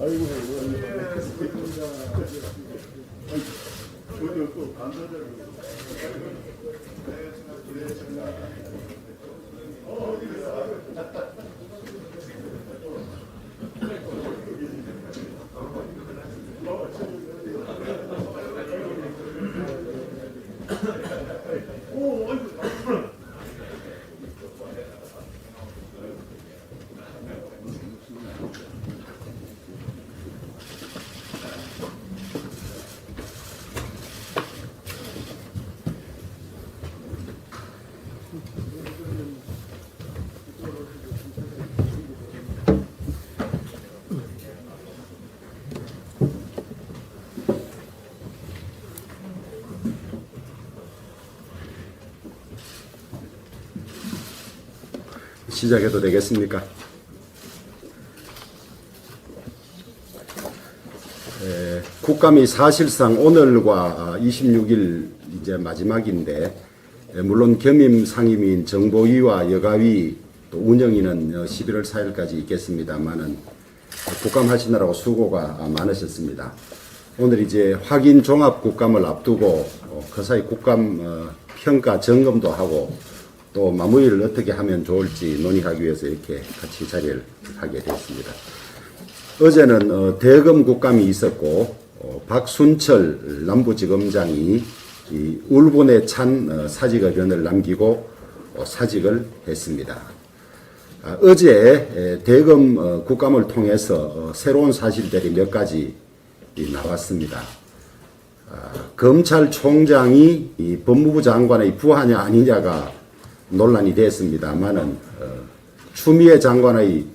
아이고, 아이고. 전혀 또 반사자를 내 생각 시작해도 되겠습니까? 에, 국감이 사실상 오늘과 26일 이제 마지막인데 에, 물론 겸임 상임위인 정보위와 여가위 또 운영위는 어, 11월 4일까지 있겠습니다만은 국감 하시느라고 수고가 많으셨습니다. 오늘 이제 확인 종합 국감을 앞두고 어, 그 사이 국감 어, 평가 점검도 하고 또 마무리를 어떻게 하면 좋을지 논의하기 위해서 이렇게 같이 자리를 하게 됐습니다. 어제는 어, 대검 국감이 있었고 어, 박순철 남부지검장이 이 울분에 찬 어, 사직 의견을 남기고 어, 사직을 했습니다. 아, 어제 에, 대검 어, 국감을 통해서 어, 새로운 사실들이 몇 가지 이 나왔습니다. 아, 검찰총장이 이 법무부 장관의 부하냐 아니냐가 논란이 됐습니다만은 어, 추미애 장관의 이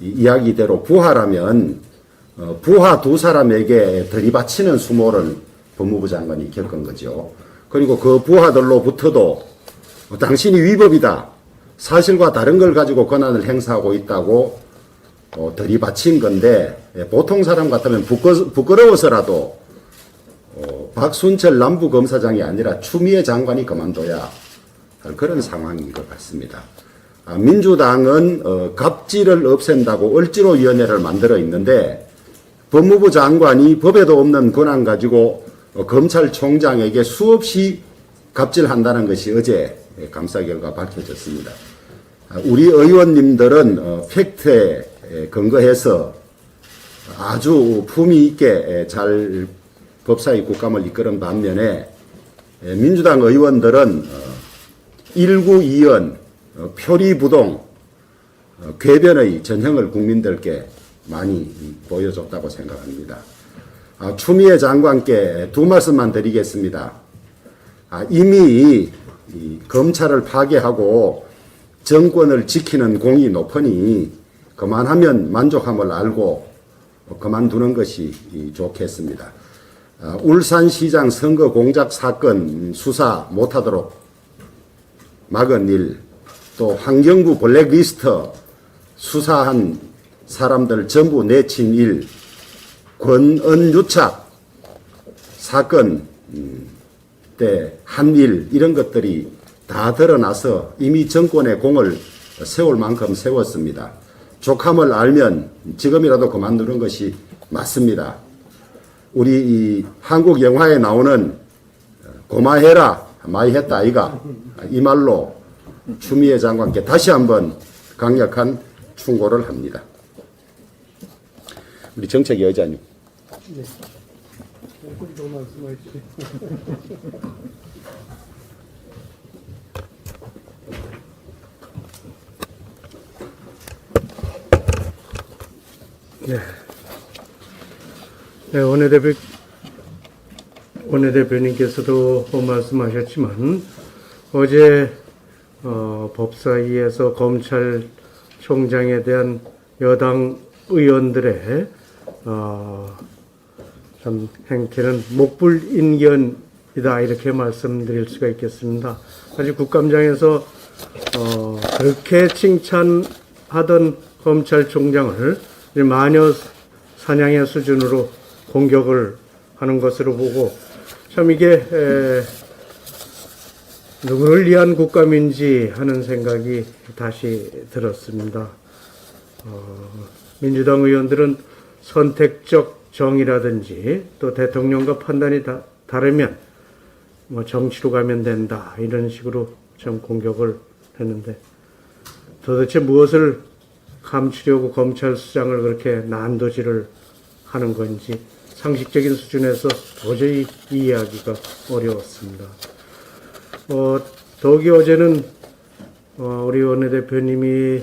이야기대로 부하라면 어, 부하 두 사람에게 들이받치는 수모를 법무부 장관이 겪은 거죠. 그리고 그 부하들로부터도 어, 당신이 위법이다. 사실과 다른 걸 가지고 권한을 행사하고 있다고 어, 들이받친 건데 예, 보통 사람 같으면 부끄, 부끄러워서라도 어, 박순철 남부검사장이 아니라 추미애 장관이 그만둬야 할 그런 상황인 것 같습니다. 아, 민주당은 어, 갑질을 없앤다고 을지로위원회를 만들어 있는데 법무부 장관이 법에도 없는 권한 가지고 어, 검찰총장에게 수없이 갑질한다는 것이 어제 감사 결과 밝혀졌습니다. 아, 우리 의원님들은 어, 팩트에 근거해서 아주 품위 있게 잘 법사위 국감을 이끄는 반면에 민주당 의원들은 어, 일구 이연 어, 표리부동 어, 궤변의 전형을 국민들께 많이 보여줬다고 생각합니다. 아, 추미애 장관께 두 말씀만 드리겠습니다. 아, 이미 이 검찰을 파괴하고 정권을 지키는 공이 높으니 그만하면 만족함을 알고 그만두는 것이 좋겠습니다. 아, 울산시장 선거 공작 사건 수사 못하도록 막은 일, 또 환경부 블랙리스트 수사한 사람들 전부 내친 일, 권은유착 사건 음, 때한 일, 이런 것들이 다 드러나서 이미 정권의 공을 세울 만큼 세웠습니다. 족함을 알면 지금이라도 그만두는 것이 맞습니다. 우리 이 한국 영화에 나오는 고마해라 많이 했다 아이가 이 말로 추미애 장관께 다시 한번 강력한 충고를 합니다. 우리 정책 여자님. 네. 네, 원내대표, 원내대표님께서도 말씀하셨지만, 어제, 어, 법사위에서 검찰총장에 대한 여당 의원들의, 어, 참, 행태는 목불인견 이다 이렇게 말씀드릴 수가 있겠습니다. 아직 국감장에서 어, 그렇게 칭찬하던 검찰총장을 마녀 사냥의 수준으로 공격을 하는 것으로 보고 참 이게 에, 누구를 위한 국감인지 하는 생각이 다시 들었습니다. 어, 민주당 의원들은 선택적 정의라든지 또 대통령과 판단이 다, 다르면 뭐 정치로 가면 된다 이런 식으로 좀 공격을 했는데 도대체 무엇을 감추려고 검찰 수장을 그렇게 난도질을 하는 건지 상식적인 수준에서 도저히 이해하기가 어려웠습니다. 어, 더욱이 어제는 어, 우리 원내대표님이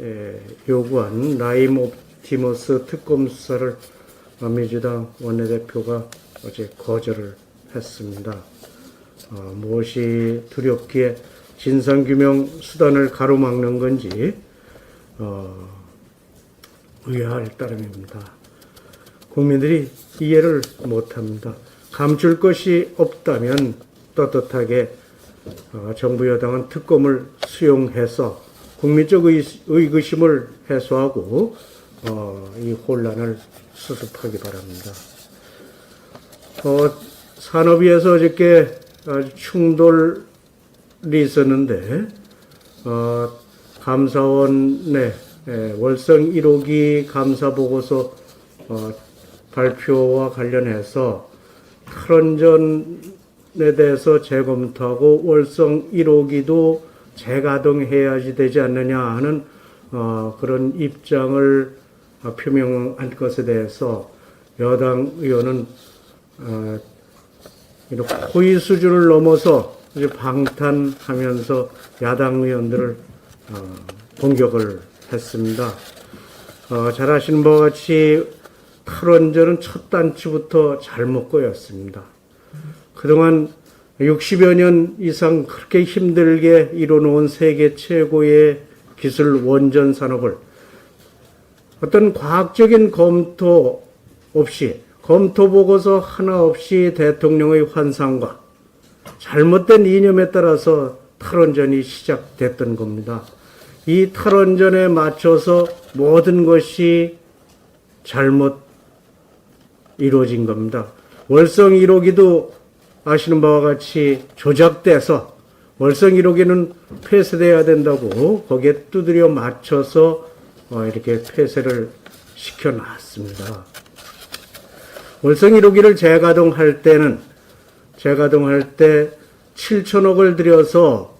에, 요구한 라임 옵티머스 특검 수사를 어, 민주당 원내대표가 어제 거절을 했습니다. 어, 무엇이 두렵기에 진상규명 수단을 가로막는 건지 어, 의아할 따름입니다. 국민들이 이해를 못합니다. 감출 것이 없다면 떳떳하게 어, 정부 여당은 특검을 수용해서 국민적 의, 의구심을 해소하고 어, 이 혼란을 수습하기 바랍니다. 어, 산업위에서 어저께 충돌이 있었는데 어, 감사원의 예, 월성 1호기 감사 보고서 어, 발표와 관련해서 탈원전에 대해서 재검토하고 월성 1호기도 재가동해야지 되지 않느냐 하는 어, 그런 입장을 어, 표명한 것에 대해서 여당 의원은 어, 이런 호의 수준을 넘어서 방탄하면서 야당 의원들을 어, 공격을 했습니다. 어, 잘 아시는 바와 같이 탈원전은 첫 단추부터 잘못 꼬였습니다. 그동안 60여 년 이상 그렇게 힘들게 이뤄놓은 세계 최고의 기술 원전 산업을 어떤 과학적인 검토 없이 검토 보고서 하나 없이 대통령의 환상과 잘못된 이념에 따라서 탈원전이 시작됐던 겁니다. 이 탈원전에 맞춰서 모든 것이 잘못 이루어진 겁니다. 월성 1호기도 아시는 바와 같이 조작돼서 월성 1호기는 폐쇄돼야 된다고 거기에 두드려 맞춰서 어, 이렇게 폐쇄를 시켜놨습니다. 월성 1호기를 재가동할 때는 재가동할 때 7천억을 들여서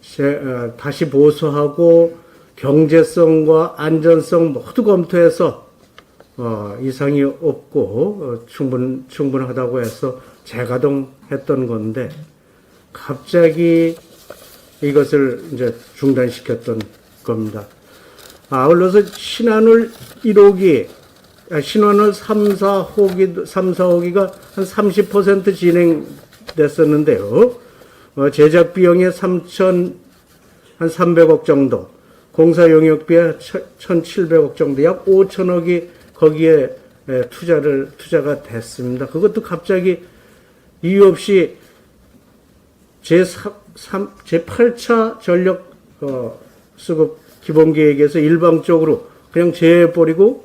재- 어, 다시 보수하고 경제성과 안전성 모두 검토해서 어, 이상이 없고 어, 충분 충분하다고 해서 재가동했던 건데 갑자기 이것을 이제 중단시켰던 겁니다. 아울러서 신한울 1호기, 아, 신한울 3, 4호기, 3, 4호기가 한 30% 진행됐었는데요. 어, 제작 비용의 3천, 한 300억 정도, 공사 용역비에 1,700억 정도, 약 5천억이 거기에 에, 투자를, 투자가 됐습니다. 그것도 갑자기 이유 없이 제3, 제 8차 전력 어, 수급 기본 계획에서 일방적으로 그냥 제해버리고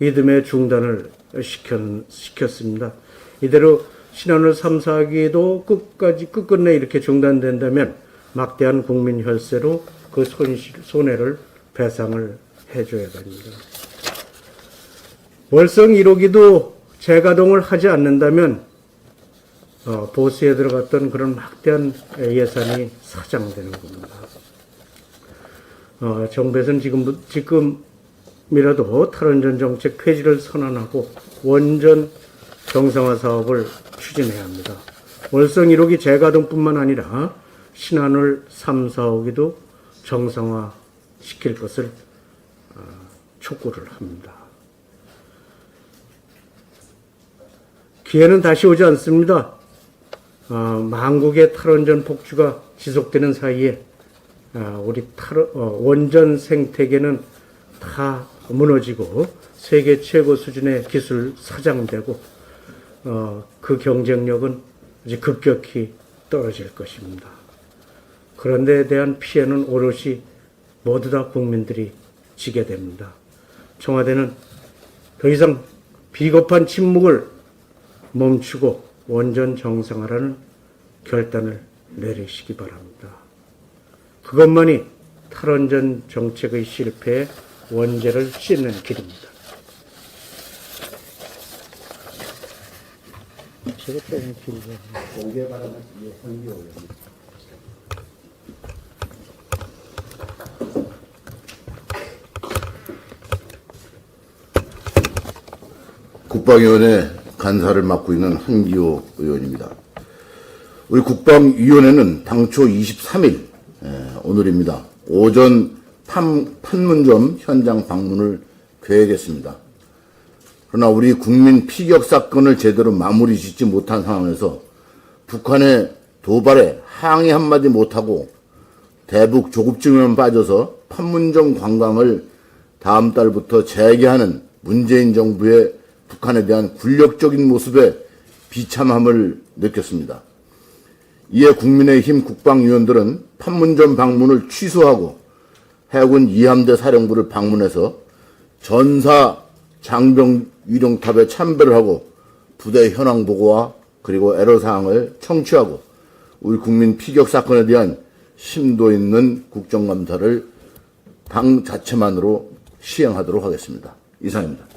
이듬해 중단을 시켰, 시켰습니다. 이대로 신한울 3, 4기도 끝까지 끝끝내 이렇게 중단된다면 막대한 국민 혈세로 그 손실, 손해를 배상을 해줘야 됩니다. 월성 1호기도 재가동을 하지 않는다면 어, 보수에 들어갔던 그런 막대한 예산이 사장되는 겁니다. 어, 정부에서는 지금, 지금이라도 탈원전 정책 폐지를 선언하고 원전 정상화 사업을 추진해야 합니다. 월성 1호기 재가동뿐만 아니라 신한울 3, 4호기도 정상화 시킬 것을 어, 촉구를 합니다. 기회는 다시 오지 않습니다. 어, 만국의 탈원전 폭주가 지속되는 사이에 아, 우리 탈, 어, 원전 생태계는 다 무너지고 세계 최고 수준의 기술 사장되고 어, 그 경쟁력은 이제 급격히 떨어질 것입니다. 그런 데에 대한 피해는 오롯이 모두 다 국민들이 지게 됩니다. 청와대는 더 이상 비겁한 침묵을 멈추고 원전 정상화라는 결단을 내리시기 바랍니다. 그것만이 탈원전 정책의 실패에 원죄를 씻는 길입니다. 국방위원회 간사를 맡고 있는 한기호 의원입니다. 우리 국방위원회는 당초 23일 에, 오늘입니다. 오전 판, 판문점 현장 방문을 계획했습니다. 그러나 우리 국민 피격 사건을 제대로 마무리 짓지 못한 상황에서 북한의 도발에 항의 한마디 못하고 대북 조급증에만 빠져서 판문점 관광을 다음 달부터 재개하는 문재인 정부의 북한에 대한 굴력적인 모습에 비참함을 느꼈습니다. 이에 국민의힘 국방위원들은 판문점 방문을 취소하고 해군 이함대 사령부를 방문해서 전사 장병 위령탑에 참배를 하고 부대 현황 보고와 그리고 애로사항을 청취하고 우리 국민 피격 사건에 대한 심도 있는 국정감사를 당 자체만으로 시행하도록 하겠습니다. 이상입니다.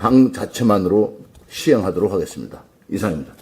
당 자체만으로 시행하도록 하겠습니다. 이상입니다.